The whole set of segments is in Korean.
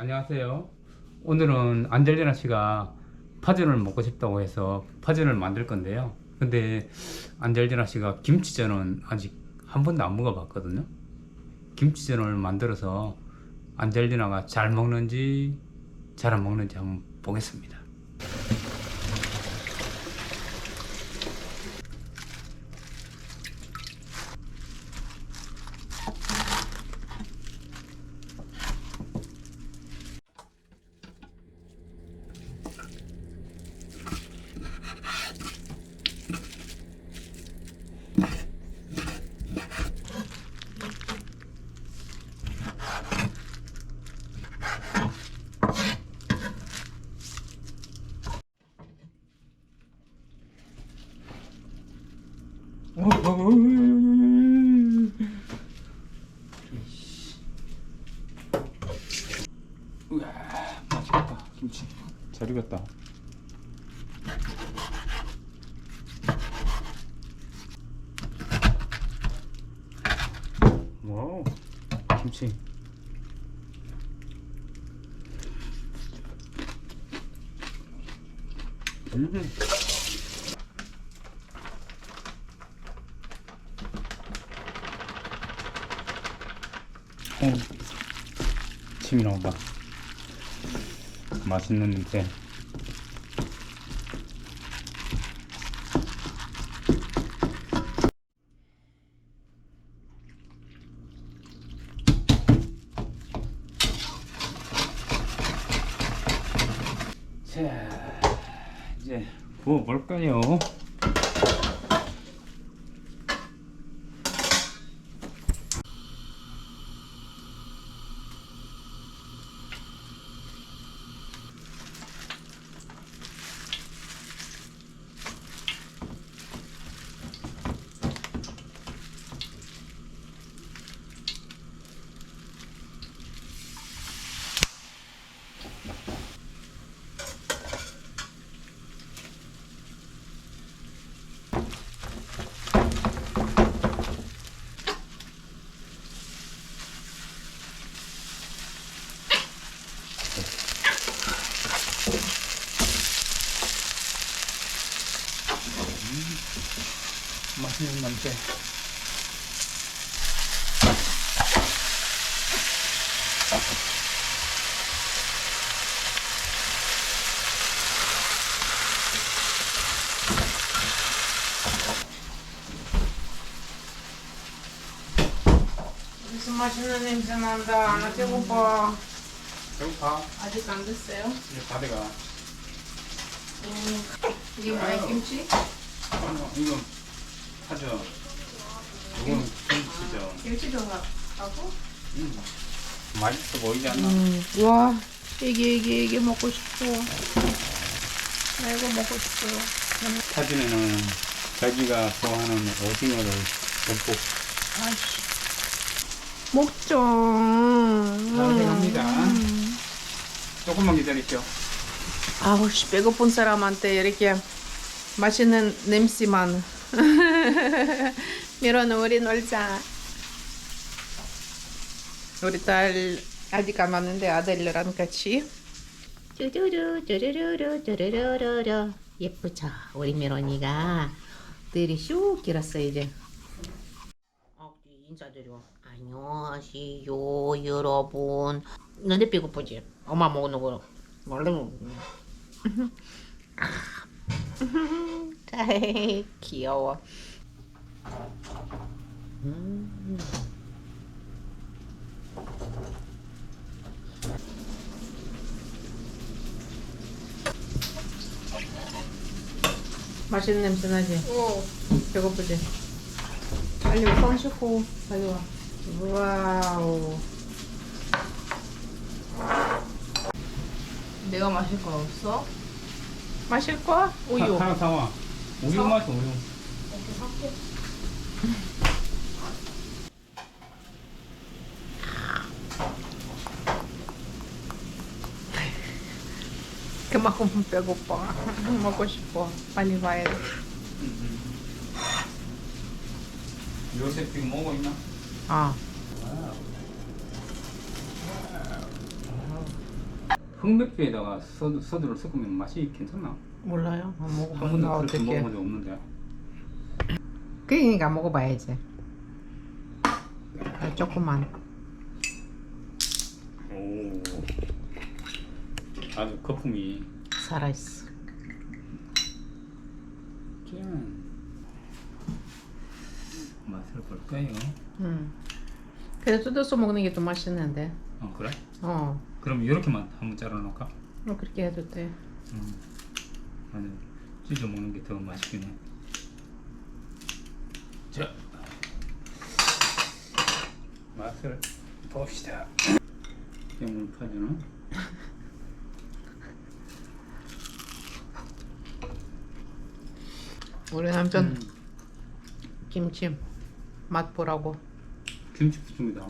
안녕하세요. 오늘은 안젤리나 씨가 파전을 먹고 싶다고 해서 파전을 만들 건데요. 근데 안젤리나 씨가 김치전은 아직 한 번도 안 먹어봤거든요. 김치전을 만들어서 안젤리나가 잘 먹는지 잘 안 먹는지 한번 보겠습니다. 우와, 맛있겠다. 김치. 잘 익었다. 와우, 김치. 음. 어, 침이 나온다. 맛있는 냄새. 자, 이제 구워 볼까요? 맛있는 냄새. 무슨 맛있는 냄새 난다. 나 배고파. 배고파. 아직 안 됐어요? 이제 다 돼가. 음, 이게 뭐야, 김치? 어, 이거 하죠. 이건 김치죠. 김치도 하- 하고? 음. 맛있어 보이지 않나? 음, 와, 이게, 이게, 이게 먹고 싶어. 나 이거 먹고 싶어요. 사진에는 자기가 좋아하는 오징어를 듬뿍 아이씨. 먹죠. 자, 들어갑니다. 조금만 기다리죠. 아우, 씨, 배고픈 사람한테 이렇게 맛있는 냄새만. 미로는 우리 놀자. 우리 딸 아직 안 왔는데 아들이랑 같이. 쭈루루 쭈루루루 쭈루루루루. 예쁘죠 우리 미론이가. 들이 슉 길었어 이제. 어, 인사드려 안녕하세요 여러분. 너네 배고프지? 엄마 먹는 거 얼른 잘 귀여워 음. 맛있는 냄새 나지? 어. 배고프지? 빨리 손 씻고 빨리 와. 와우. 내가 마실 거 없어? 마실 거야? 우유. 하나 사와. 우유 마셔 우유. 그만큼 배고파. 먹고 싶어. 빨리 와야 돼. 요새 지금 먹고 있나? 아. 흑맥주에다가 소주, 소주를 섞으면 맛이 괜찮나? 몰라요. 안한 번도 그렇게 어떻게? 먹어본 적 없는데. 그러니까 먹어봐야지. 아, 조금만. 오. 아주 거품이 살아있어. 짠. 맛을 볼까요? 음. 그래 뜯어서 먹는 게 더 맛있는데. 어 그래? 어. 그럼 이렇게만 한번 잘라놓을까? 어, 그렇게 해도 돼. 음. 나는 찢어 먹는 게 더 맛있긴 해. 자, 맛을 봅시다. 해물 파전은 우리 남편 음, 김치 맛 보라고. 김치 부침이다.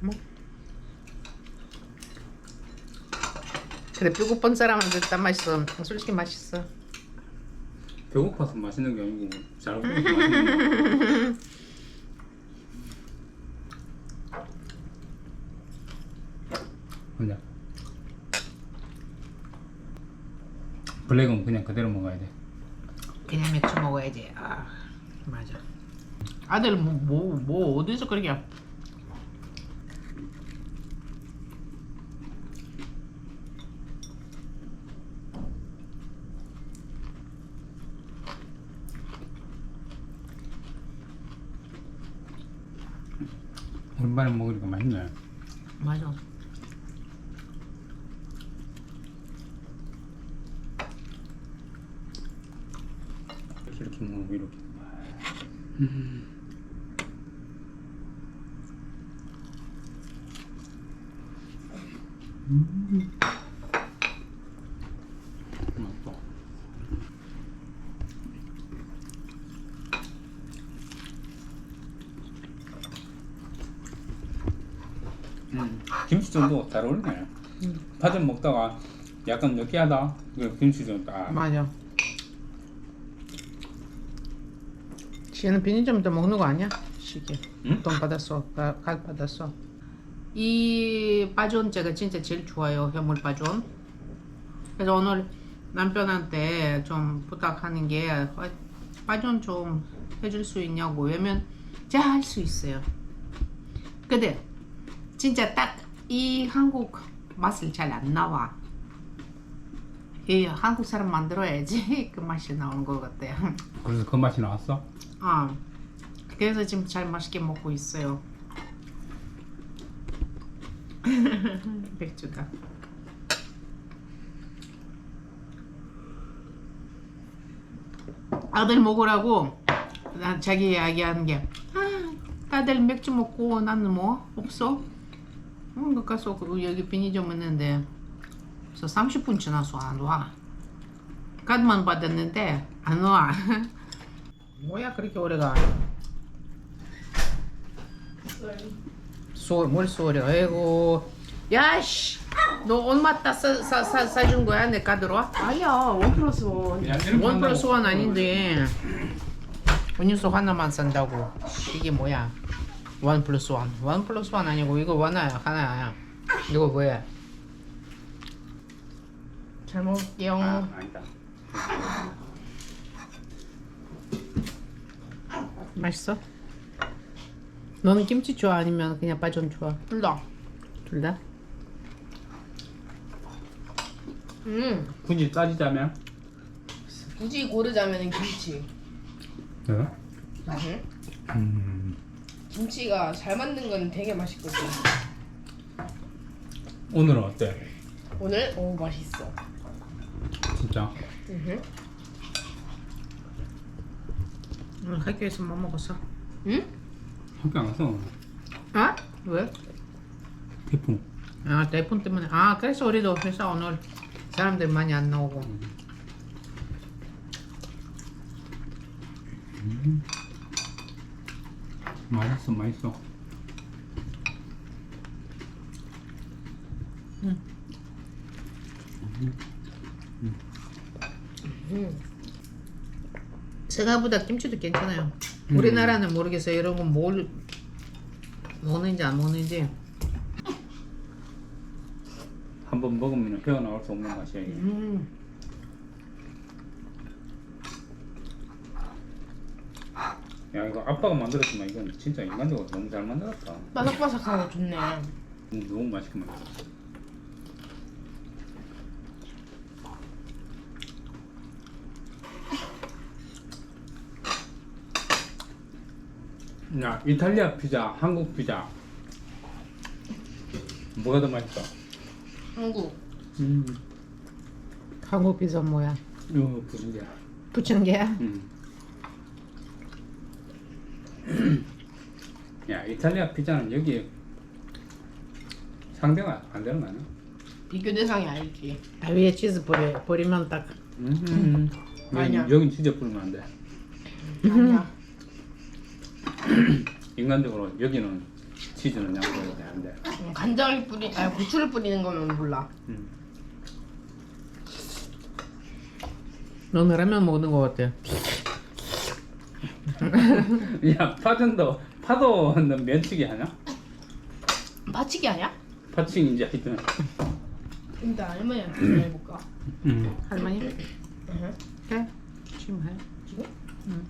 뭐? 그래 배고픈 사람한테 딱 맛있어. 솔직히 맛있어. 배고파서 맛있는 게 아니고 잘 먹어서 맛있는 거. 블랙은 그냥 그대로 먹어야 돼. 그냥 맥주 먹어야지. 아 맞아. 아들 뭐 뭐 뭐, 어디서 그렇게 오랜만에 먹으니까 맛있네. 맞아. 이렇게 먹고 이렇게. 맛있다. 음, 김치전도 잘 어울리네. 파전 먹다가 약간 느끼하다. 그 김치전 딱. 맞아. 지는 편의점도 먹는 거 아니야? 시계. 응? 돈 받았어. 가, 가 받았어. 이 빠존 제가 진짜 제일 좋아요. 해물 빠존. 그래서 오늘 남편한테 좀 부탁하는 게 어, 빠존 좀 해줄 수 있냐고. 왜냐면 제가 할 수 있어요. 근데 진짜 딱 이 한국 맛을 잘 안 나와. 이 한국 사람 만들어야지 그 맛이 나오는 것 같아요. 그래서 그 맛이 나왔어? 아, 그래서 지금 잘 맛있게 먹고 있어요. 맥주다. 아들 먹으라고 나 자기 이야기하는 게 아, 다들 맥주 먹고 나는 뭐 없어? 응, 그 가서 그 여기 편의점 있는데 그래서 30분 지나서 안 와. 카드만 받았는데 안 와. 뭐야 그렇게 오래가? 소월 뭘 소월이? 아이고 야씨 너 얼마 따사사 사준 거야 내 카드로? 아니야 원 플러스 원. 그냥 이렇게 원 플러스. 원 아닌데 음료수 하나만 산다고 이게 뭐야? 원 플러스 원. 원 플러스 원 아니고 이거 원아야 하나야. 이거 뭐야? 잘 먹을게요. 아, 아니다. 맛있어? 너는 김치 좋아 아니면 그냥 빠전 좋아? 둘 다. 둘 다? 음 굳이 따지자면? 굳이 고르자면 김치. 네? 음, 김치가 잘 만든 건 되게 맛있거든. 오늘은 어때? 오늘 오 맛있어. 진짜? 응? 오늘 학교에서 뭐 먹었어? 응? 학교 안 가서 아? 왜? 태풍. 아 대폰 때문에 아 그래서 우리도 회사 오늘 사람들 많이 안 나오고 맛있어, 맛있어. 생각보다 김치도 괜찮아요. 음. 우리나라는 모르겠어요. 이런 건 뭘 먹는지 안 먹는지. 한번 먹으면 헤어나올 수 없는 맛이야 이게. 음. 야 이거 아빠가 만들었지만 이건 진짜 인간적으로 너무 잘 만들었다. 바삭바삭하고 좋네. 음, 너무 맛있게 만들었어. 야 이탈리아 피자, 한국 피자 뭐가 더 맛있어? 한국. 음, 한국 피자 뭐야? 이거 무슨 게야? 부침개야? 음. 야 이탈리아 피자는 여기 상대가 안 되는 거 아니야? 비교 대상이 아니지. 아, 위에 치즈 버려, 버리면 딱. 음. 아니야. 여긴, 진짜 뿌리면 안 돼. 아니야. 인간적으로 여기는 치즈는 양보해야 돼. 음, 간장을 뿌리, 아니 고추를 뿌리는 거면 몰라. 음. 너는 라면 먹는 거 같아. 야 파전도 파도 너 면치기 하냐? 파치기 아니야? 파칭인지 하여튼. 일단 할머니한테 전화해볼까? 음. 할머니? 으흠. 해? 지금 해. 지금? 응.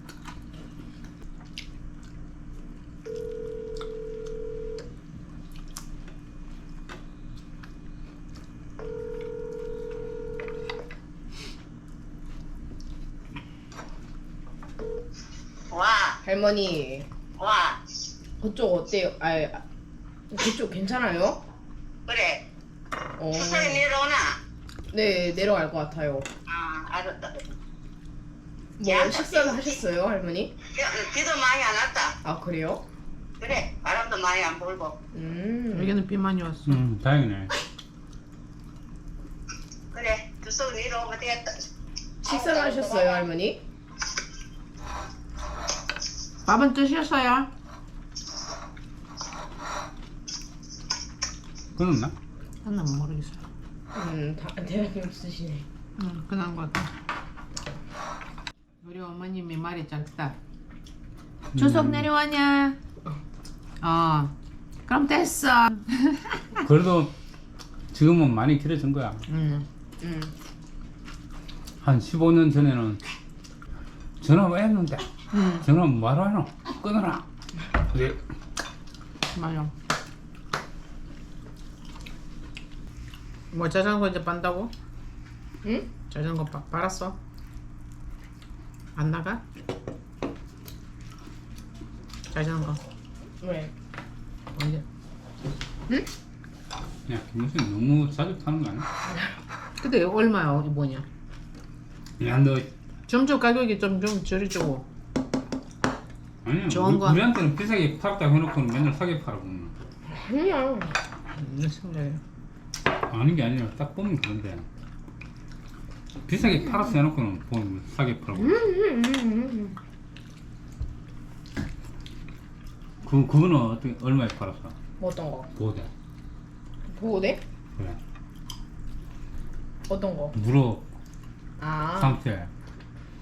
와, 할머니, 와, 그쪽 어때요? 아, 그쪽 괜찮아요? 그래. 어, 수소에 내려오나? 네 내려갈 것 같아요. 아, 알았다. 뭐 야, 식사는 하셨어요, 할머니? 야, 비도 많이 안 왔다. 아 그래요? 그래, 바람도 많이 안 불고. 음. 여기는 비 많이 왔어. 음, 다행이네. 그래, 수소 내려오면 되겠다. 식사는 하셨어요, 할머니? 밥은 드셨어요? 끊었나? 나는 모르겠어요. 음, 다 대학교 쓰시네. 응, 그난 것 같아. 우리 어머님이 말이 짧다. 추석 내려왔냐? 어. 그럼 됐어. 그래도 지금은 많이 길어진 거야. 응. 음. 한 15년 전에는 전화 왜 했는데? 응. 전화 뭐하러 하노? 끊어라. 그래. 맞아. 뭐 자전거 이제 빤다고? 응? 자전거 바, 빨았어? 안 나가? 자전거 왜? 언제? 야, 김무신 너무 자주 타는 거 아니야? 근데 얼마야 뭐냐? 야, 너 점점 가격이 좀 좀 저리저고 아니야. 좋은 우리, 거. 우리한테는 비싸게 팔았다고 해놓고는 맨날 싸게 팔아고. 그냥 내 생각에 아닌 게 아니라 딱 보면 그런데. 비싸게 팔았어 해놓고는 보면 싸게 팔고. 음, 그 그거는 어떻게 얼마에 팔았어? 뭐 어떤 거? 보대. 보호대? 그래. 어떤 거? 무릎 아 상태.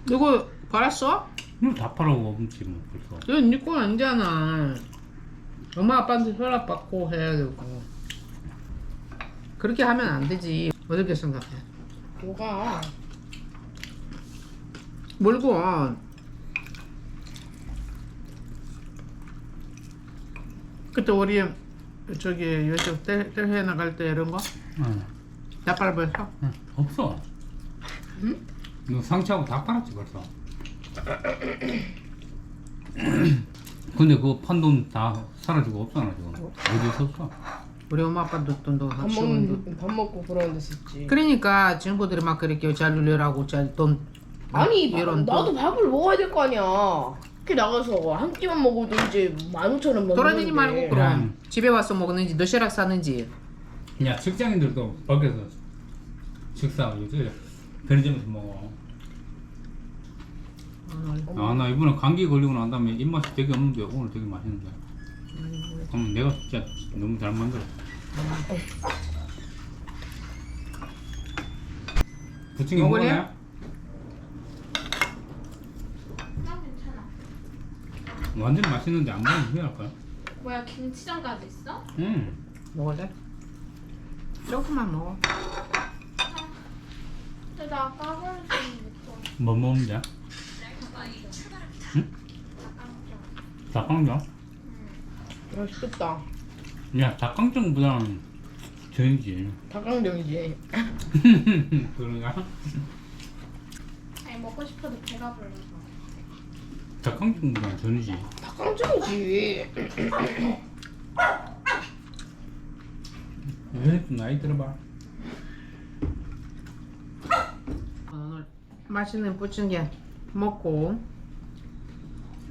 이거 팔았어? 이거 다 팔아고 없지 뭐 벌써. 이거 니거 아니잖아 엄마 아빠한테 허락 받고 해야 되고 그렇게 하면 안 되지 어떻게 생각해? 뭐가? 뭘고 그때 우리 저기 요즘 때, 때해 나갈 때 이런 거 응. 다 빨아버렸어? 응. 없어. 응? 너 상처하고 다 팔았지 벌써. 근데 그거 판돈 다 사라지고 없잖아 지금. 어디 있었어? 우리 엄마 아빠도 돈도 밥한 시원도 먹는 밥 먹고 그런 데 썼지. 그러니까 친구들이 막 그렇게 잘 놀려라고 잘돈 아니 바- 이런 돈. 나도 밥을 먹어야 될 거 아니야. 이렇게 나가서 한 끼만 먹어도 이제 만 오천 원 돌아다니지 말고 그럼 음. 집에 와서 먹는지 도시락 싸는지 야 직장인들도 밖에서 식사 요새 편의점에서 먹어. 아 나 이번에 감기 걸리고 난 다음에 입맛이 되게 없는데 오늘 되게 맛있는데. 그럼 내가 진짜 너무 잘 만들었어. 부침개 먹을래? 먹을래? 완전 맛있는데 안 먹으면 후회할까? 뭐야 김치전까지 있어? 응. 먹을래? 조금만 먹어. 근데 나 종일 먹고 뭐 먹는데? 응? 닭강정? 맛있겠다. 야 닭강정보다는 저이지. 닭강정이지. 그런가? 아니 먹고 싶어도 배가 불러서 닭강정보다는 전이지. 닭강정이지. 왜 나이 들어봐. 오늘 맛있는 부침개 먹고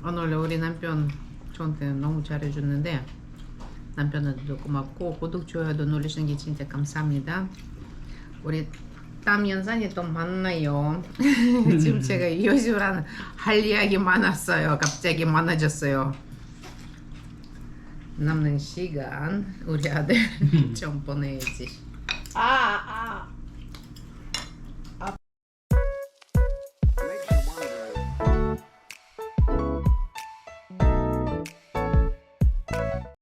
오늘 우리 남편 저한테 너무 잘해줬는데 남편한테도 고맙고 구독 좋아요도 눌러주신 게 진짜 감사합니다. 우리 다음 영상에 또 만나요. 지금 제가 요즘은 할 이야기 많았어요. 갑자기 많아졌어요. 남는 시간 우리 아들 좀 보내야지. 아, 아.